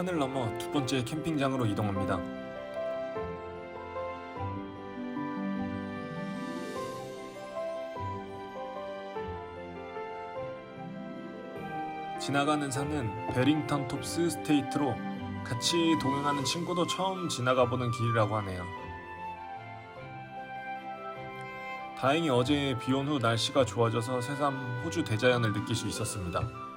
산을 넘어 두 번째 캠핑장으로 이동합니다. 지나가는 산은 베링턴 톱스 스테이트로 같이 동행하는 친구도 처음 지나가 보는 길이라고 하네요. 다행히 어제 비 온 후 날씨가 좋아져서 새삼 호주 대자연을 느낄 수 있었습니다.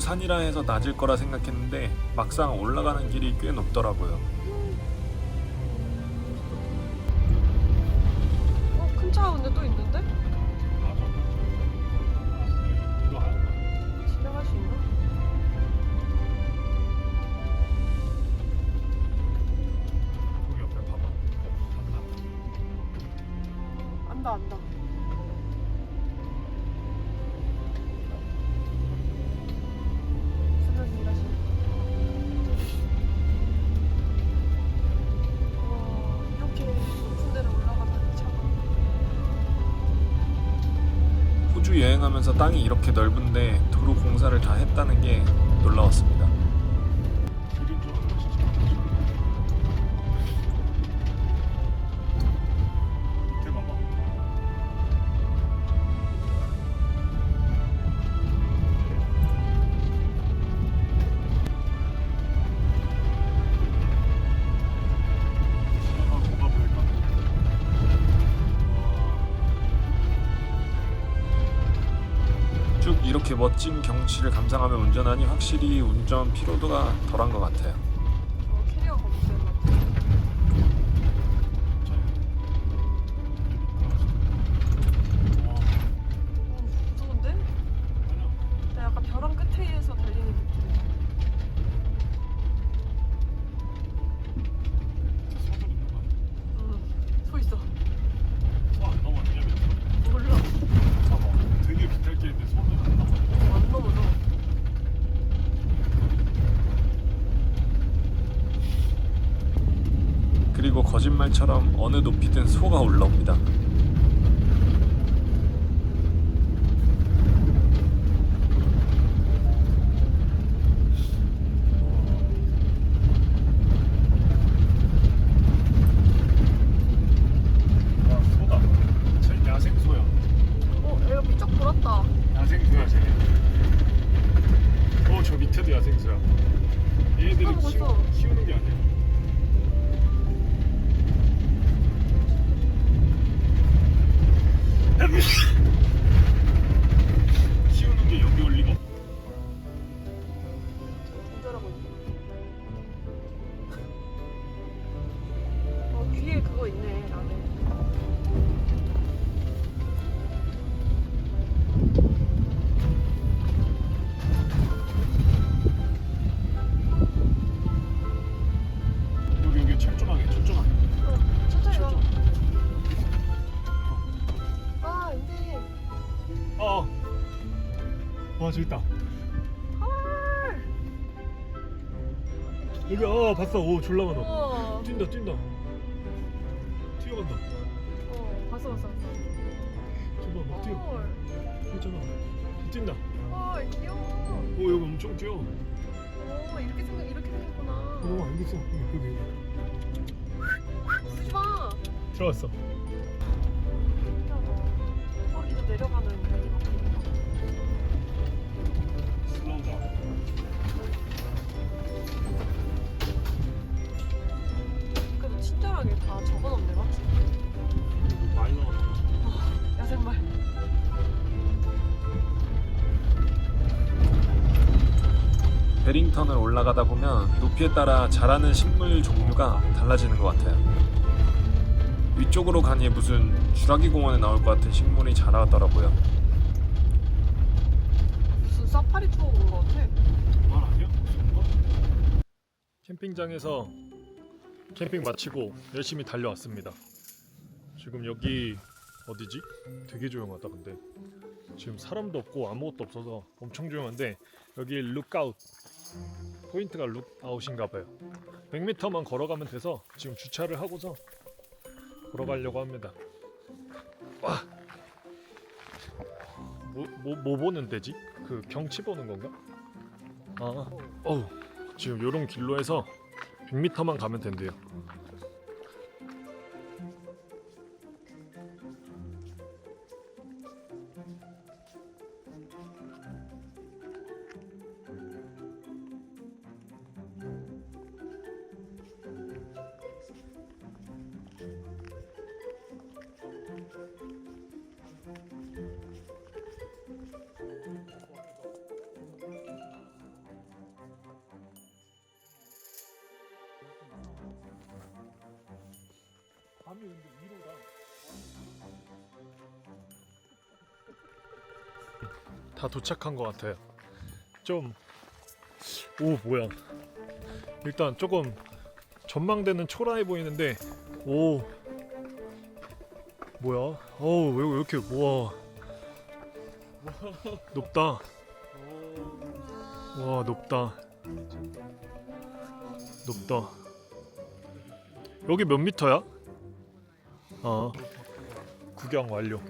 산이라 해서 낮을 거라 생각했는데 막상 올라가는 길이 꽤 높더라고요. 어, 큰 차가 근데 또 있는데? 안다, 안다. 여행하면서 땅이 이렇게 넓은데 도로 공사를 다 했다는 게 놀라웠습니다. 멋진 경치를 감상하며 운전하니 확실히 운전 피로도가 덜한 것 같아요. 거짓말처럼 어느 높이든 소가 올라옵니다. 저기 있다. 헐. 여기, 어, 봤어. 오, 졸라 많아. 우와. 뛴다, 뛴다. 튀어간다. 어, 봤어, 봤어. 저봐, 막 뛰어. 헐. 있잖아. 뛴다. 헐, 귀여워. 오, 여기 엄청 뛰어. 오, 이렇게 생각, 이렇게 생겼구나. 어, 알겠어. 여기, 여기, 여기. 쓰지 마. 들어왔어. 어, 이거 내려가는 다운. 그래도 친절하게 다 적어놨네, 맞지? 많이 나왔다. 야생말. 베링턴을 올라가다 보면 높이에 따라 자라는 식물 종류가 달라지는 것 같아요. 위쪽으로 가니 무슨 주라기 공원에 나올 것 같은 식물이 자라더라고요. 사파리 투어 온것 같아. 말 아니야? 캠핑장에서 캠핑 마치고 열심히 달려왔습니다. 지금 여기 어디지? 되게 조용하다 근데 지금 사람도 없고 아무것도 없어서 엄청 조용한데 여기 룩아웃 포인트가 룩아웃인가 봐요. 100m만 걸어가면 돼서 지금 주차를 하고서 보러 가려고 합니다. 와. 뭐, 뭐, 뭐 보는 데지? 그 경치 보는 건가? 아, 어우, 지금 요런 길로 해서 100m만 가면 된대요. 다 도착한 것 같아요. 좀, 오 뭐야? 일단 조금 전망대는 초라해 보이는데, 오 뭐야? 어우 왜, 왜 이렇게 와 높다. 와 높다. 높다. 여기 몇 미터야? 어 구경 완료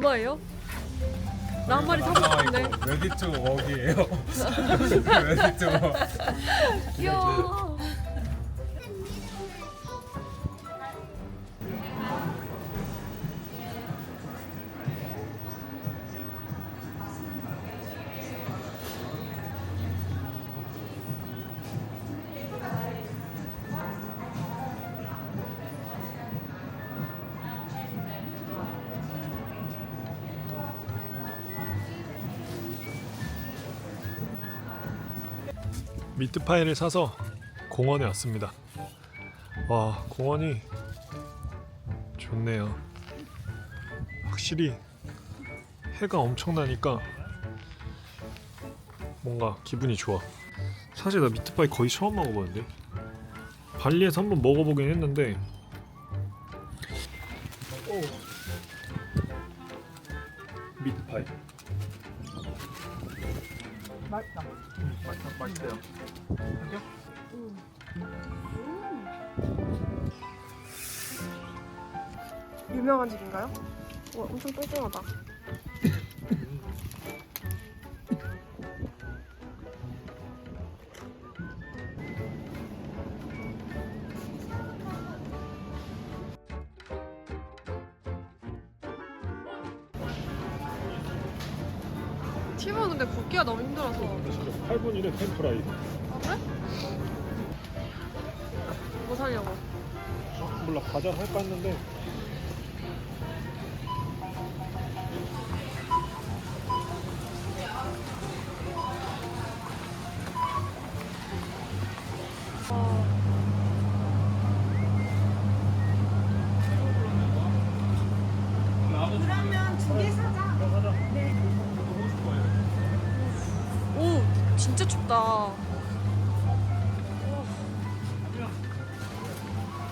얼마예요? 나 한 마리 사고 싶은데. 레디 투 웍이에요. 레디 투 웍. 귀여워. 미트파이를 사서 공원에 왔습니다. 와 공원이 좋네요. 확실히 해가 엄청나니까 뭔가 기분이 좋아. 사실 나 미트파이 거의 처음 먹어봤는데? 발리에서 한번 먹어보긴 했는데 유명한 집인가요? 와 엄청 뚱뚱하다. 팀은 근데 굽기가 너무 힘들어서. 진짜 8분 이래 템프라이 아 그래? 뭐 살려고? 몰라 과자 할까 했는데 진짜 춥다.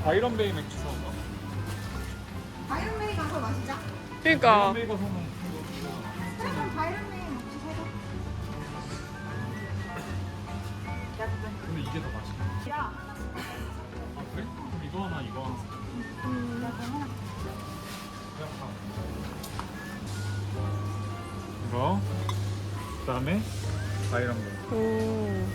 바이런베이 맥주 사온다. 바이런메이 가서 마시자. 그러니까 바이런베이 가서 는 그럼 바이런메이 먹지 사자. 근데 이게 더 맛있어. 야, 아 그래? 그럼 이거 하나 이거 하나. 이거 그다음에 바이런베이. 오.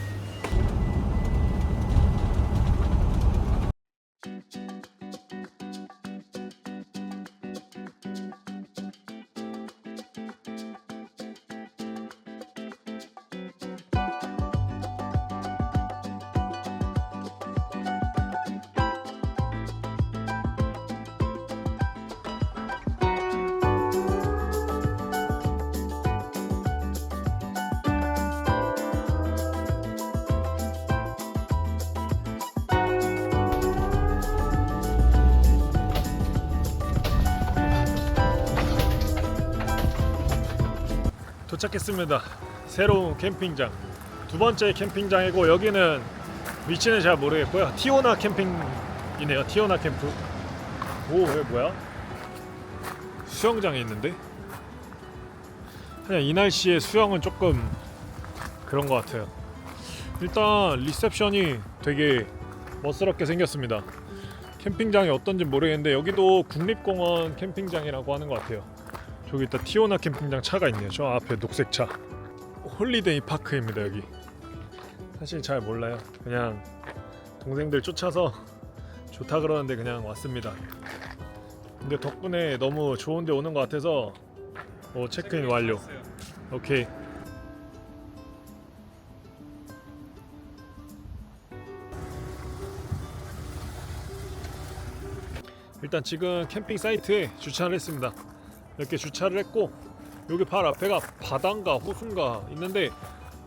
도착했습니다. 새로운 캠핑장. 두 번째 캠핑장이고 여기는 위치는 잘 모르겠고요. 티오나 캠핑이네요. 티오나 캠프. 오, 여기 뭐야? 수영장이 있는데? 그냥 이 날씨에 수영은 조금 그런 것 같아요. 일단 리셉션이 되게 멋스럽게 생겼습니다. 캠핑장이 어떤지 모르겠는데 여기도 국립공원 캠핑장이라고 하는 것 같아요. 저기 있다 티오나 캠핑장 차가 있네요. 저 앞에 녹색 차. 홀리데이 파크입니다 여기. 사실 잘 몰라요. 그냥 동생들 쫓아서 좋다 그러는데 그냥 왔습니다. 근데 덕분에 너무 좋은데 오는 것 같아서 오 체크인 완료. 오케이. 일단 지금 캠핑 사이트에 주차를 했습니다. 이렇게 주차를 했고 여기 바로 앞에가 바다인가 호수인가 있는데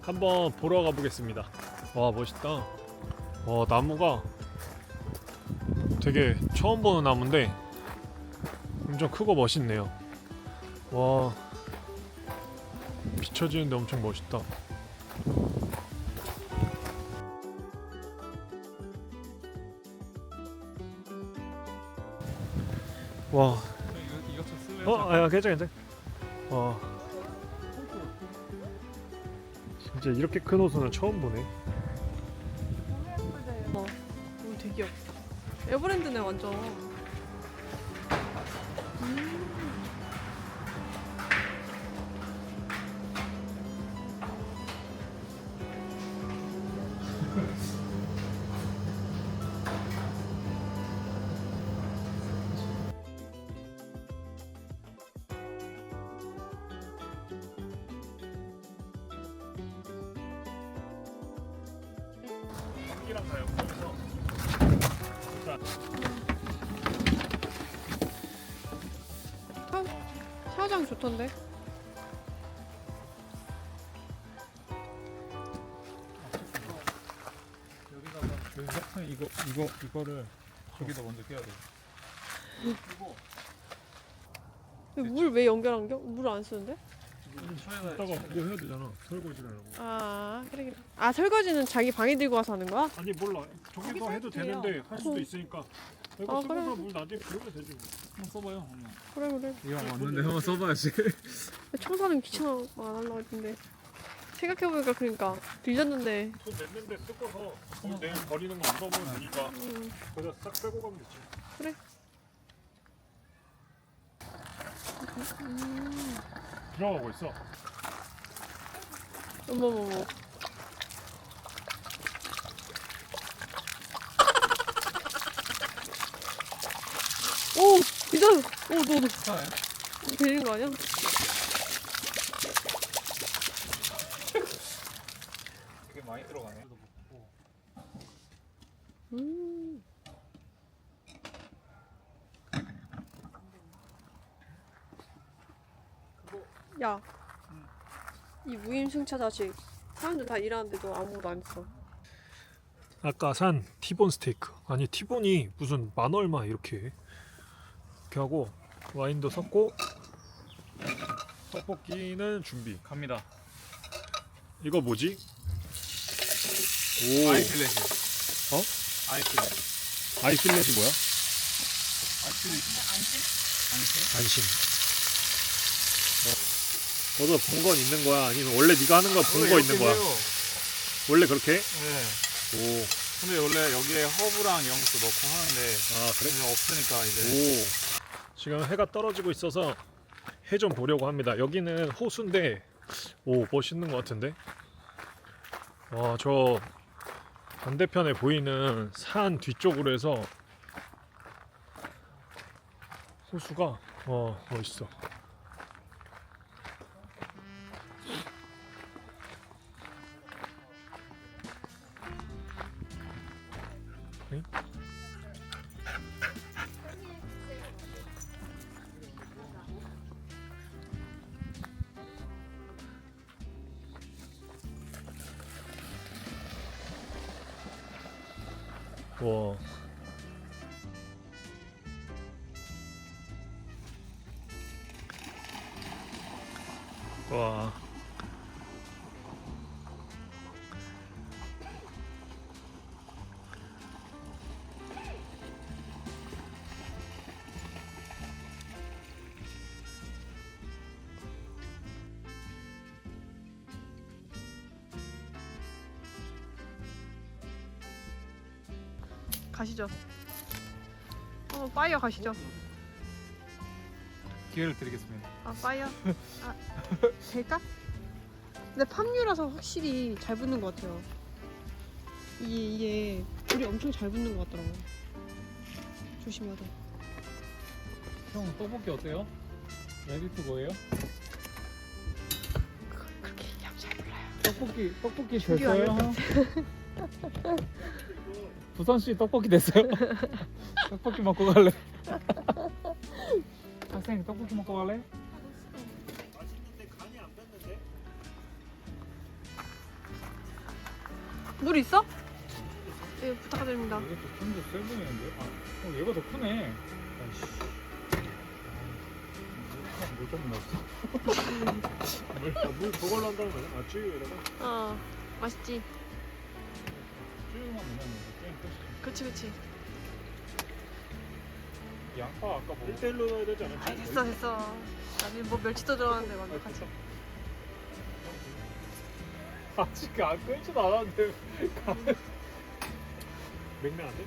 한번 보러 가보겠습니다. 와 멋있다. 와 나무가 되게 처음 보는 나무인데 엄청 크고 멋있네요. 와 비춰지는데 엄청 멋있다. 와 아, 괜찮아, 괜찮아. 와, 진짜 이렇게 큰 호수는 처음 보네. 어, 오, 되게 귀엽다. 에버랜드네 완전. 전 랑다 연결해서. 샤워장 좋던데. 여기다가 이거 이거 이거를 저기다 먼저 껴야 돼. 물 왜 연결한 겨? 물 안 쓰는데? 이따가 그거 해야 되잖아. 설거지를 하고. 아 그래 그래. 아 설거지는 자기 방에 들고 와서 하는 거야? 아니 몰라. 저기서 해도 돼요. 되는데 할 수도 어. 있으니까. 이거 아, 쓰고서 그래. 물 나중에 부르면 되지. 뭐. 한번 써봐요. 그래 그래. 이거 왔는데 한번 써봐야지. 청소는 귀찮아 안 하려고 했는데 생각해보니까 그러니까 들렸는데 돈 냈는데 쓰고서 물 내일 버리는 거 물어보면 되니까. 음, 그래서 싹 빼고 가면 되지. 그래. 음, 들어가고 있어. 어머머머 오! 이거! 오 너도 되는 거 아니야? 그게 많이 들어가네. 음. 야, 이 무임승차 자식 사람들 다 일하는데도 아무것도 안 했어. 아까 산 티본 스테이크 아니 티본이 무슨 만 얼마 이렇게 이렇게 하고 와인도 섞고 떡볶이는 준비 갑니다. 이거 뭐지? 오 아이슬렛이. 어? 아이슬렛. 아이슬렛이 뭐야? 아이슬렛. 안심 어. 너도 본 건 있는 거야 아니면 원래 네가 하는 거 본 거 있는 거야 원래 그렇게? 네. 오 근데 원래 여기에 허브랑 이런 것도 넣고 하는데 아 그래? 그냥 없으니까 이제 오 지금 해가 떨어지고 있어서 해 좀 보려고 합니다. 여기는 호수인데 오 멋있는 것 같은데. 와 저 반대편에 보이는 산 뒤쪽으로 해서 호수가 와 멋있어. 와. 와. 가시죠. 어 파이어 가시죠. 기회를 드리겠습니다. 아 파이어. 아 될까? 근데 팜유라서 확실히 잘 붙는 것 같아요. 이게 이게 불이 엄청 잘 붙는 것 같더라고. 조심해야 돼. 형 떡볶이 어때요? 레디 투 고예요? 그- 그렇게 얘기하면 잘 몰라요. 떡볶이 떡볶이 준비 됐어요? 완료. 형? 부선 씨 떡볶이 됐어요? 떡볶이 먹고 갈래? 학생 떡볶이 먹고 갈래? 물 있어? 예 부탁드립니다. 이것도 좀더 세 보이는데? 아, 어, 얘가 더 크네. 아이씨. 아, 물 조금 넣었어. 물, 아, 물 저걸로 한다는 거야? 아 쯔유에다가? 어 맛있지. 넣으면 게임 끝이지. 그치 그치. 양파 아까 뭐 1대1로 넣어야 되지 않았지? 아 됐어 됐어. 나중에 뭐 멸치도 들어가는데 완벽하지. 아직 안 끊지도 않았는데 맥락한데?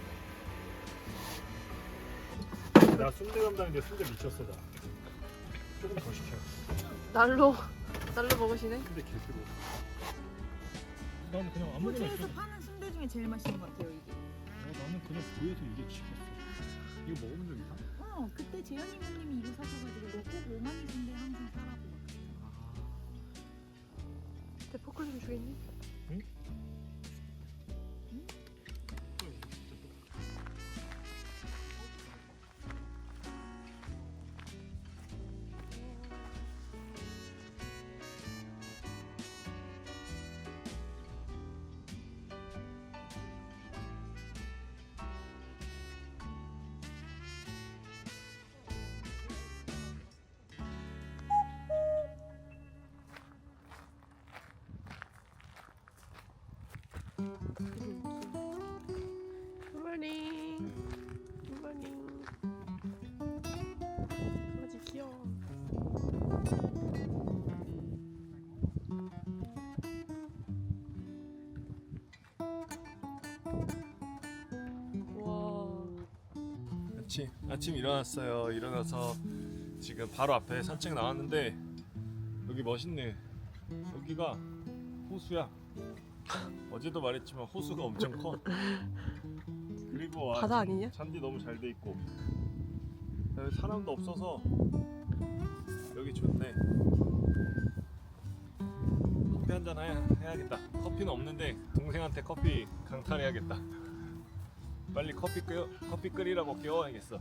나 순대 담당인데 순대 미쳤어 나 조금 더 시켜 날로 날로 먹으시네. 순대 개들어 나는 그냥 아무거나 호주에서 있어 파는 순대 중에 제일 맛있는 것 같아요 이게. 어, 나는 그냥 보여서 이게 지켰어 이거 먹으면 좀 이상? 어 그때 재현이 형님이 이거 사줘가지고 너꼭 오마니 순대 항상 사라고 막. 내 포크 좀 주겠니? 굿모닝. 굿모닝. 강아지 귀여워. 와. 아침 아침 일어났어요. 일어나서 지금 바로 앞에 산책 나왔는데 여기 멋있네. 여기가 호수야. 어제도 말했지만 호수가 엄청 커. 그리고 와, 바다 아니냐? 잔디 너무 잘 돼 있고 여기 사람도 없어서 여기 좋네. 커피 한잔 해야 겠다. 커피는 없는데 동생한테 커피 강탈해야겠다. 빨리 커피 끓여 커피 끓이라고 깨워야겠어.